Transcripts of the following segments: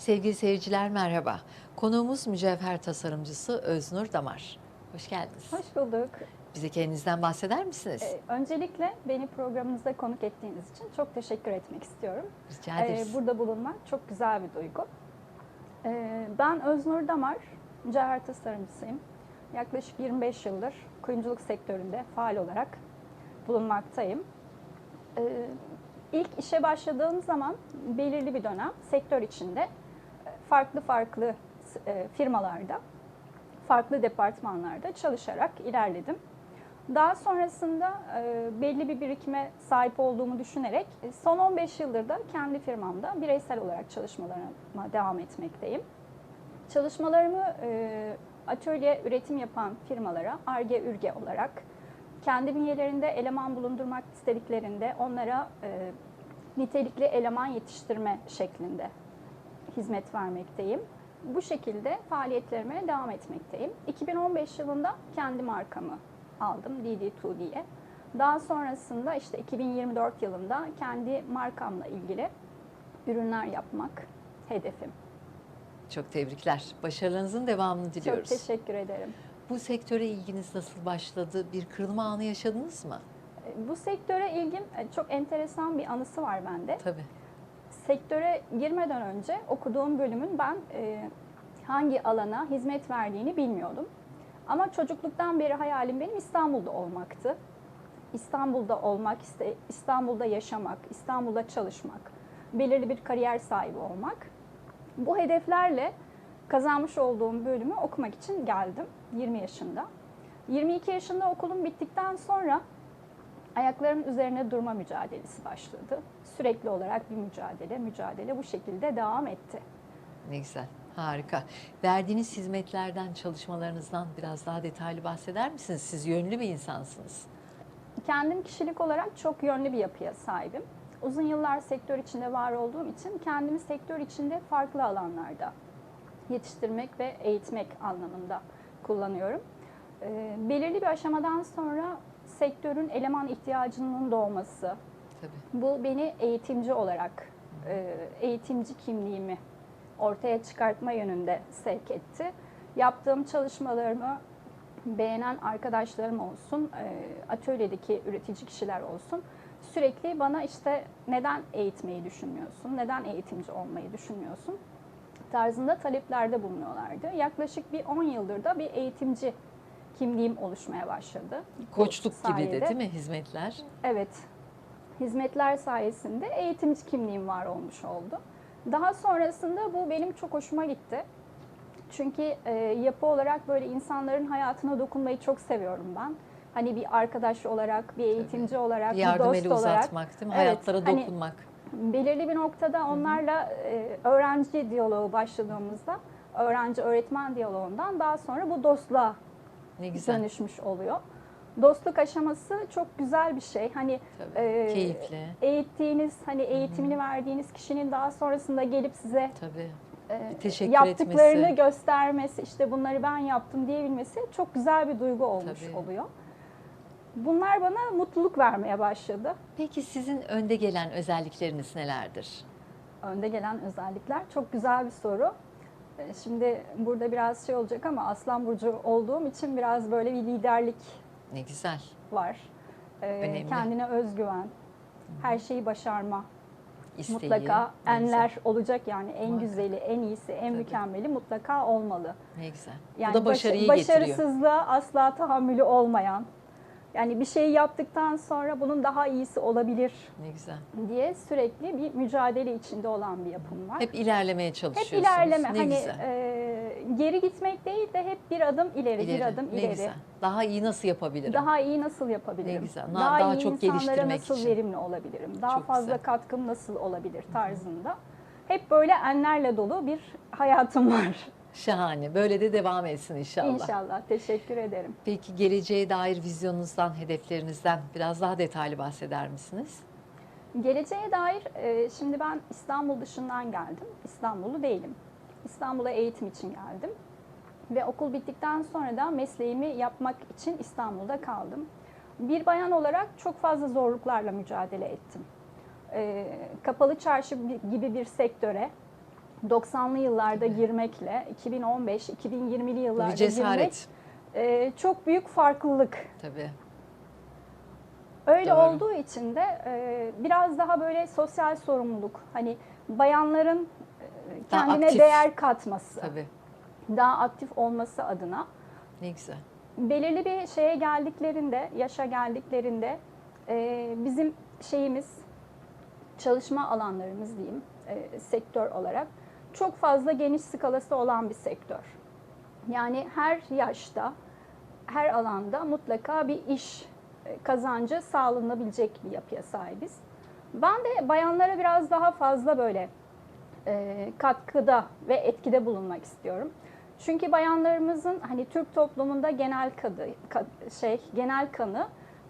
Sevgili seyirciler merhaba. Konuğumuz mücevher tasarımcısı Öznur Damar. Hoş geldiniz. Hoş bulduk. Bize kendinizden bahseder misiniz? Ee, öncelikle beni programınızda konuk ettiğiniz için çok teşekkür etmek istiyorum. Rica Ee, ederiz. burada bulunmak çok güzel bir duygu. Ee, ben Öznur Damar, mücevher tasarımcısıyım. Yaklaşık 25 yıldır kuyumculuk sektöründe faal olarak bulunmaktayım. Ee, ilk işe başladığım zaman belirli bir dönem sektör içinde farklı farklı e, firmalarda, farklı departmanlarda çalışarak ilerledim. Daha sonrasında e, belli bir birikime sahip olduğumu düşünerek e, son 15 yıldır da kendi firmamda bireysel olarak çalışmalarıma devam etmekteyim. Çalışmalarımı atölye üretim yapan firmalara ARGE ÜRGE olarak kendi bünyelerinde eleman bulundurmak istediklerinde onlara nitelikli eleman yetiştirme şeklinde hizmet vermekteyim. Bu şekilde faaliyetlerime devam etmekteyim. 2015 yılında kendi markamı aldım DD2 diye. Daha sonrasında işte 2024 yılında kendi markamla ilgili ürünler yapmak hedefim. Çok tebrikler. Başarılarınızın devamını diliyoruz. Çok teşekkür ederim. Bu sektöre ilginiz nasıl başladı? Bir kırılma anı yaşadınız mı? Bu sektöre ilgim e, çok enteresan bir anısı var bende. Tabii. Sektöre girmeden önce okuduğum bölümün ben e, hangi alana hizmet verdiğini bilmiyordum. Ama çocukluktan beri hayalim benim İstanbul'da olmaktı. İstanbul'da olmak, İstanbul'da yaşamak, İstanbul'da çalışmak, belirli bir kariyer sahibi olmak. Bu hedeflerle kazanmış olduğum bölümü okumak için geldim 20 yaşında. 22 yaşında okulum bittikten sonra ayaklarımın üzerine durma mücadelesi başladı. Sürekli olarak bir mücadele, mücadele bu şekilde devam etti. Ne güzel. Harika. Verdiğiniz hizmetlerden, çalışmalarınızdan biraz daha detaylı bahseder misiniz? Siz yönlü bir insansınız. Kendim kişilik olarak çok yönlü bir yapıya sahibim. Uzun yıllar sektör içinde var olduğum için kendimi sektör içinde farklı alanlarda yetiştirmek ve eğitmek anlamında kullanıyorum. Ee, belirli bir aşamadan sonra sektörün eleman ihtiyacının doğması, Tabii. bu beni eğitimci olarak, e, eğitimci kimliğimi ortaya çıkartma yönünde sevk etti. Yaptığım çalışmalarımı beğenen arkadaşlarım olsun, e, atölyedeki üretici kişiler olsun sürekli bana işte neden eğitmeyi düşünmüyorsun, neden eğitimci olmayı düşünmüyorsun tarzında taleplerde bulunuyorlardı. Yaklaşık bir 10 yıldır da bir eğitimci kimliğim oluşmaya başladı. Koçluk gibi de değil mi hizmetler? Evet. Hizmetler sayesinde eğitimci kimliğim var olmuş oldu. Daha sonrasında bu benim çok hoşuma gitti. Çünkü e, yapı olarak böyle insanların hayatına dokunmayı çok seviyorum ben. Hani bir arkadaş olarak, bir eğitimci olarak, Bir bir dost eli olarak uzatmak değil mi? Evet, Hayatlara hani- dokunmak. belirli bir noktada onlarla e, öğrenci diyaloğu başladığımızda öğrenci öğretmen diyaloğundan daha sonra bu dostluğa Ne güzel. dönüşmüş oluyor. Dostluk aşaması çok güzel bir şey. Hani Tabii. e, Keyifli. eğittiğiniz, hani eğitimini verdiğiniz kişinin daha sonrasında gelip size Tabii. e, teşekkür yaptıklarını etmesi. göstermesi, işte bunları ben yaptım diyebilmesi çok güzel bir duygu olmuş Tabii. oluyor. Bunlar bana mutluluk vermeye başladı. Peki sizin önde gelen özellikleriniz nelerdir? Önde gelen özellikler çok güzel bir soru. E, Şimdi burada biraz şey olacak ama Aslan Burcu olduğum için biraz böyle bir liderlik Ne güzel. var. E, Önemli. Kendine özgüven, her şeyi başarma, İsteği. mutlaka enler olacak yani en Muhakkak. güzeli, en iyisi, en Tabii. mükemmeli mutlaka olmalı. Ne güzel. Yani Bu da başa- başarıyı getiriyor. başarısızlığa asla tahammülü olmayan, yani bir şeyi yaptıktan sonra bunun daha iyisi olabilir Ne güzel. diye sürekli bir mücadele içinde olan bir yapım var. Hep ilerlemeye Hep çalışıyorsunuz. ilerleme, Ne hani güzel. e, geri gitmek değil de hep bir adım ileri, bir adım ne ileri. güzel. Daha iyi nasıl yapabilirim? Daha iyi nasıl yapabilirim? Ne güzel. Na- Daha, daha iyi çok geliştirmek nasıl için. verimli olabilirim? Daha Çok fazla güzel. katkım nasıl olabilir tarzında. Hep böyle enlerle dolu bir hayatım var. Şahane. Böyle de devam etsin inşallah. İnşallah. Teşekkür ederim. Peki geleceğe dair vizyonunuzdan, hedeflerinizden biraz daha detaylı bahseder misiniz? Geleceğe dair e, şimdi ben İstanbul dışından geldim. İstanbullu değilim. İstanbul'a eğitim için geldim. Ve okul bittikten sonra da mesleğimi yapmak için İstanbul'da kaldım. Bir bayan olarak çok fazla zorluklarla mücadele ettim. E, kapalı çarşı gibi bir sektöre 90'lı yıllarda girmekle 2015-2020'li yıllarda Bir cesaret. girmek e, çok büyük farklılık. Tabii. Öyle Doğru. olduğu için de e, biraz daha böyle sosyal sorumluluk, hani bayanların e, kendine aktif. değer katması, Tabii. daha aktif olması adına Ne güzel. belirli bir şeye geldiklerinde, yaşa geldiklerinde e, bizim şeyimiz, çalışma alanlarımız diyeyim, e, sektör olarak çok fazla geniş skalası olan bir sektör. Yani her yaşta, her alanda mutlaka bir iş e, kazancı sağlanabilecek bir yapıya sahibiz. Ben de bayanlara biraz daha fazla böyle e, katkıda ve etkide bulunmak istiyorum. Çünkü bayanlarımızın hani Türk toplumunda genel kadı, ka- şey genel kanı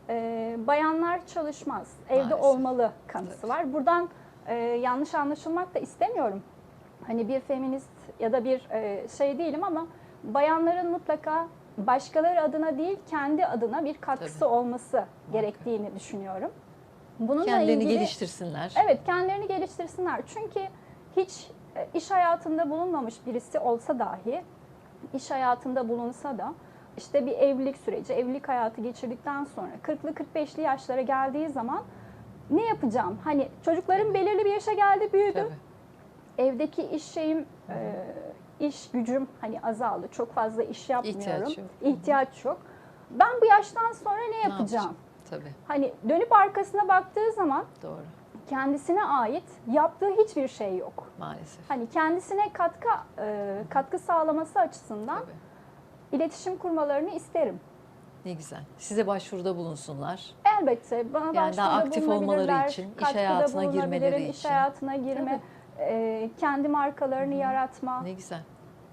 e, bayanlar çalışmaz, evde Maalesef. olmalı kanısı var. Buradan e, yanlış anlaşılmak da istemiyorum. Hani bir feminist ya da bir e, şey değilim ama bayanların mutlaka başkaları adına değil kendi adına bir katkısı Tabii. olması gerektiğini düşünüyorum. Bununla Kendilerini ilgili geliştirsinler. Evet, kendilerini geliştirsinler. Çünkü hiç e, iş hayatında bulunmamış birisi olsa dahi, iş hayatında bulunsa da işte bir evlilik süreci, evlilik hayatı geçirdikten sonra 40'lı 45'li yaşlara geldiği zaman ne yapacağım? Hani çocuklarım belirli bir yaşa geldi, büyüdü. Tabii. Evdeki iş şeyim, e, iş gücüm hani azaldı. Çok fazla iş yapmıyorum. İhtiyaç yok. İhtiyaç yok. Ben bu yaştan sonra ne Ne yapacağım? yapacağım? Tabii. Hani dönüp arkasına baktığı zaman Doğru. kendisine ait yaptığı hiçbir şey yok. Maalesef. Hani kendisine katkı e, katkı sağlaması açısından Tabii. iletişim kurmalarını isterim. Ne güzel. Size başvuruda bulunsunlar. Elbette bana Yani daha aktif olmaları için, iş hayatına girmeleri bulunabilirim, iş için. hayatına girme, e, kendi markalarını yaratma. Ne güzel.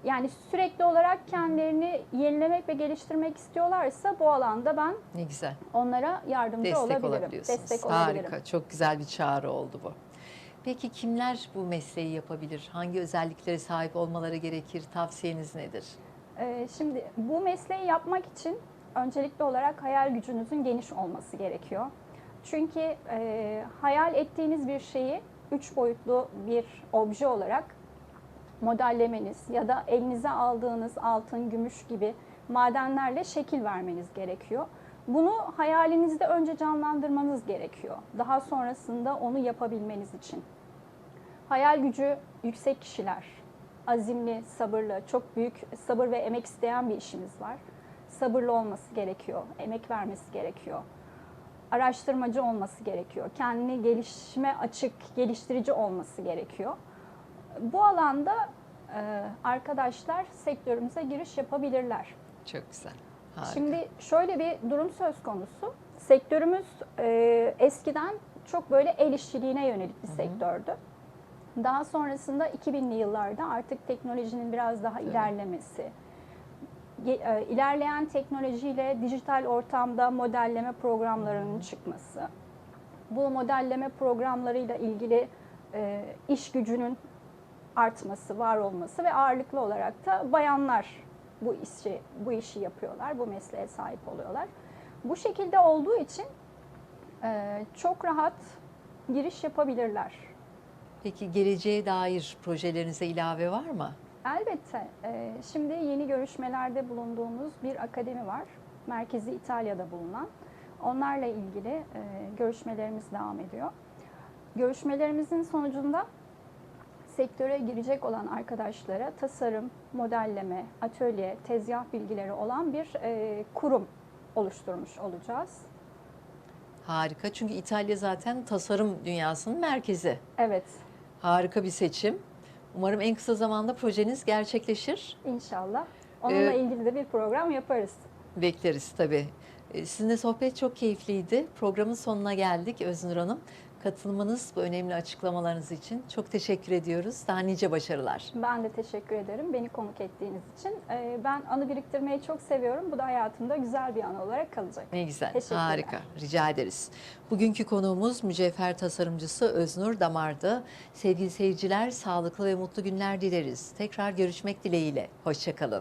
Yani sürekli olarak kendilerini yenilemek ve geliştirmek istiyorlarsa bu alanda ben Ne güzel. onlara yardımcı Destek olabilirim. Destek olabilirim. Harika. Çok güzel bir çağrı oldu bu. Peki kimler bu mesleği yapabilir? Hangi özelliklere sahip olmaları gerekir? Tavsiyeniz nedir? Ee, Şimdi bu mesleği yapmak için öncelikli olarak hayal gücünüzün geniş olması gerekiyor. Çünkü e, hayal ettiğiniz bir şeyi üç boyutlu bir obje olarak modellemeniz ya da elinize aldığınız altın, gümüş gibi madenlerle şekil vermeniz gerekiyor. Bunu hayalinizde önce canlandırmanız gerekiyor. Daha sonrasında onu yapabilmeniz için. Hayal gücü yüksek kişiler, azimli, sabırlı, çok büyük sabır ve emek isteyen bir işimiz var. Sabırlı olması gerekiyor, emek vermesi gerekiyor. Araştırmacı olması gerekiyor. Kendini gelişime açık, geliştirici olması gerekiyor. Bu alanda e, arkadaşlar sektörümüze giriş yapabilirler. Çok güzel. Harika. Şimdi şöyle bir durum söz konusu. Sektörümüz e, eskiden çok böyle el işçiliğine yönelik bir sektördü. Daha sonrasında 2000'li yıllarda artık teknolojinin biraz daha Tabii. ilerlemesi, ilerleyen teknolojiyle dijital ortamda modelleme programlarının çıkması, bu modelleme programlarıyla ilgili e, iş gücünün artması, var olması ve ağırlıklı olarak da bayanlar bu işi bu işi yapıyorlar, bu mesleğe sahip oluyorlar. Bu şekilde olduğu için e, çok rahat giriş yapabilirler. Peki geleceğe dair projelerinize ilave var mı? Elbette. e, Şimdi yeni görüşmelerde bulunduğumuz bir akademi var. Merkezi İtalya'da bulunan. Onlarla ilgili e, görüşmelerimiz devam ediyor. Görüşmelerimizin sonucunda sektöre girecek olan arkadaşlara tasarım, modelleme, atölye, tezgah bilgileri olan bir e, kurum oluşturmuş olacağız. Harika. Çünkü İtalya zaten tasarım dünyasının merkezi. Evet, Harika bir seçim. Umarım en kısa zamanda projeniz gerçekleşir. inşallah. Onunla Ee, ilgili de bir program yaparız. Bekleriz tabii. Ee, Sizinle sohbet çok keyifliydi. Programın sonuna geldik Öznur Hanım. Katılımınız, bu önemli açıklamalarınız için çok teşekkür ediyoruz. Daha nice başarılar. Ben de teşekkür ederim beni konuk ettiğiniz için. Ee, Ben anı biriktirmeyi çok seviyorum. Bu da hayatımda güzel bir anı olarak kalacak. Ne güzel, harika. Rica ederiz. Bugünkü konuğumuz mücevher tasarımcısı Öznur Damar'dı. Sevgili seyirciler, sağlıklı ve mutlu günler dileriz. Tekrar görüşmek dileğiyle. Hoşçakalın.